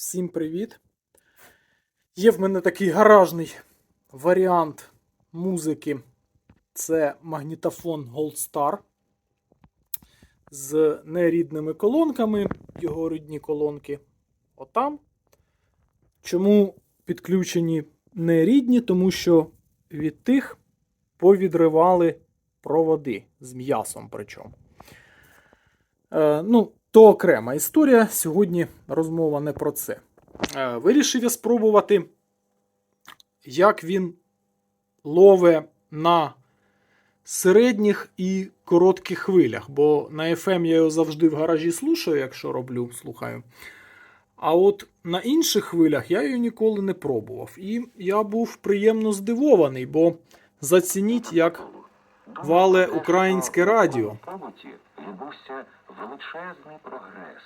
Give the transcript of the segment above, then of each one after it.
Всім привіт! Є в мене такий гаражний варіант музики. Це магнітофон Gold Star з нерідними колонками. Його рідні колонки отам. Чому підключені нерідні? Тому що від тих повідривали проводи з м'ясом причому. Е, ну, то окрема історія. Сьогодні розмова не про це. Е, Вирішив я спробувати, як він лове на середніх і коротких хвилях. Бо на FM я його завжди в гаражі слушаю, якщо роблю, слухаю. А от на інших хвилях я його ніколи не пробував. І я був приємно здивований, бо зацініть, як вале українське радіо. Величезний прогрес,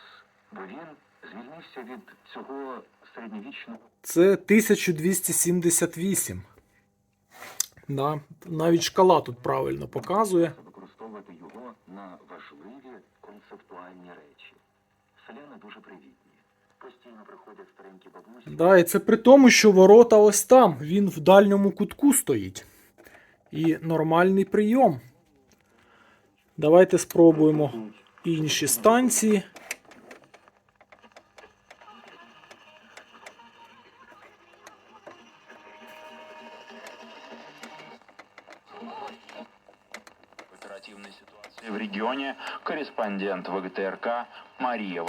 бо він звільнився від цього середньовічного Це 1278. Да, навіть шкала тут правильно показує. використовувати його на важливі концептуальні речі. Селяни дуже привітні. Постійно приходять старенькі бабусі. Да, і це при тому, що ворота ось там. Він в дальньому кутку стоїть. І нормальний прийом. Давайте спробуємо інші станції. в регионе корреспондент ВГТРК Мария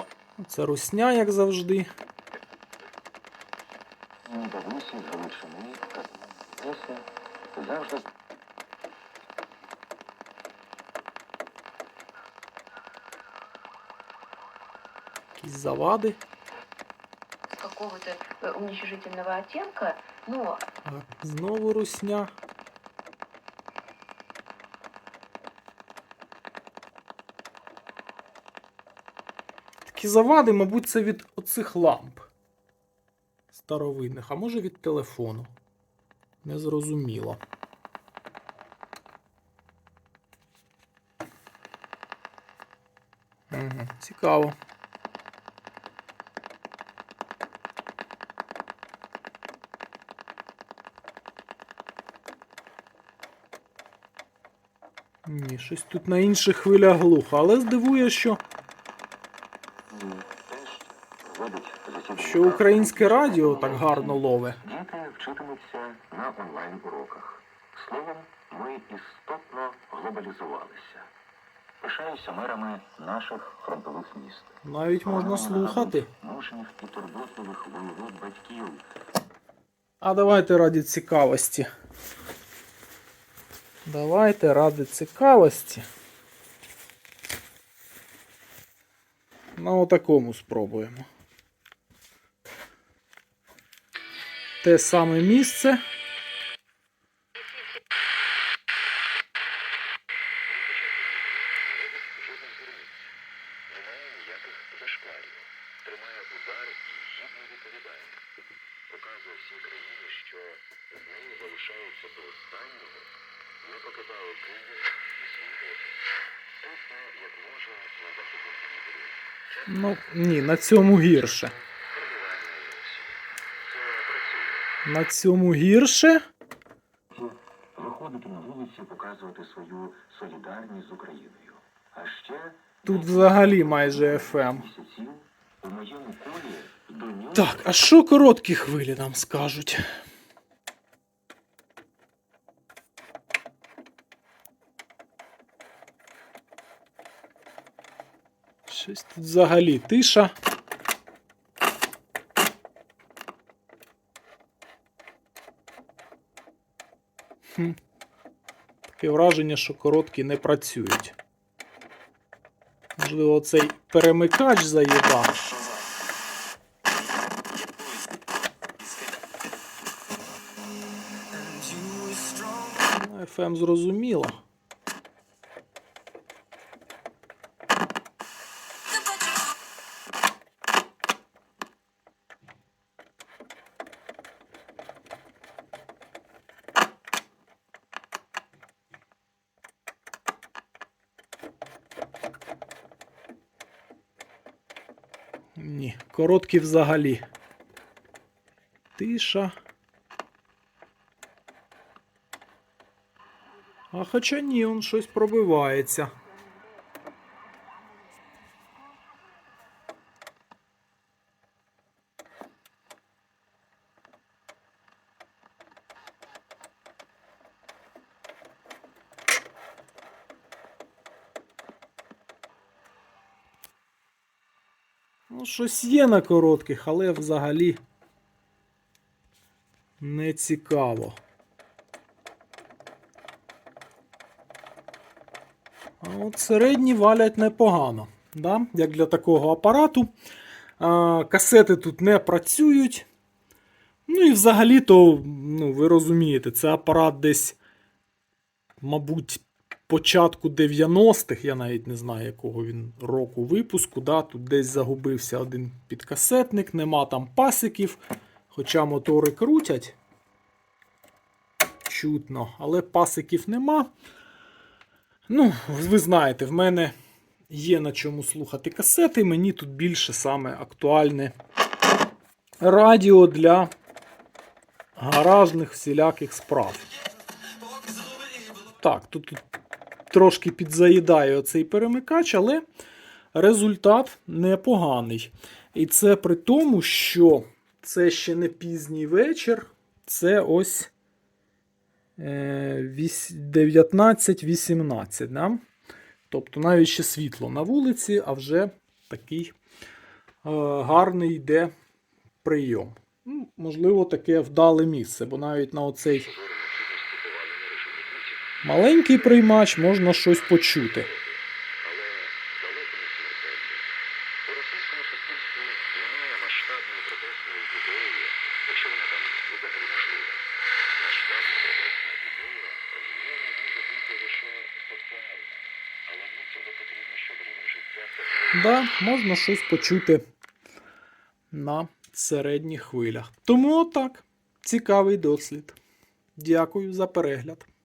Це русня, як завжди. Завжди Якісь завади. какого-то э, уничижительного оттенка, но А, Знову русня. Такі завади, мабуть, це від оцих ламп старовинних, а може від телефону. Незрозуміло. Угу, цікаво. Ні, щось тут на інших хвилях глухо, але здивує, що, що українське радіо так гарно лове. Діти вчитимуться на онлайн-уроках. Словом, ми істотно глобалізувалися. Пишаюся мерами наших фронтових міст. Навіть можна слухати. Мужніх і турботливих воєвод батьків. А давайте раді цікавості. Давайте ради цікавості. На отакому спробуємо. Те саме місце. Показує всій країні, що з нею залишаються до останнього, не покидає Київ і свій офіс. Тисне, як може, на західну Дніпрі. Ну, ні, на цьому гірше. На цьому гірше. Виходити на вулицю, показувати свою солідарність з Україною. А ще Тут взагалі майже до нього Так, а що короткі хвилі нам скажуть? Щось тут взагалі тиша. Хм. Таке враження, що короткі не працюють. Можливо, цей перемикач заїдав. Ну, FM зрозуміло. Ні, короткі взагалі. Тиша. А хоча ні, он щось пробивається. Щось є на коротких, але взагалі не цікаво. А от середні валять непогано, да? як для такого апарату. А, касети тут не працюють. Ну і взагалі-то, ну, ви розумієте, це апарат десь, мабуть, початку 90-х, я навіть не знаю, якого він року випуску. Да? Тут десь загубився один підкасетник, нема там пасиків, хоча мотори крутять. Чутно, але пасиків нема. Ну, ви знаєте, в мене є на чому слухати касети. Мені тут більше саме актуальне радіо для гаражних всіляких справ. Так, тут, тут трошки підзаїдає оцей перемикач, але результат непоганий. І це при тому, що це ще не пізній вечір, це ось е, 19-18. Да? Тобто навіть ще світло на вулиці, а вже такий е, гарний йде прийом. Ну, можливо, таке вдале місце, бо навіть на оцей маленький приймач можна щось почути. Да, можна щось почути на середніх хвилях. Тому отак. Цікавий дослід. Дякую за перегляд.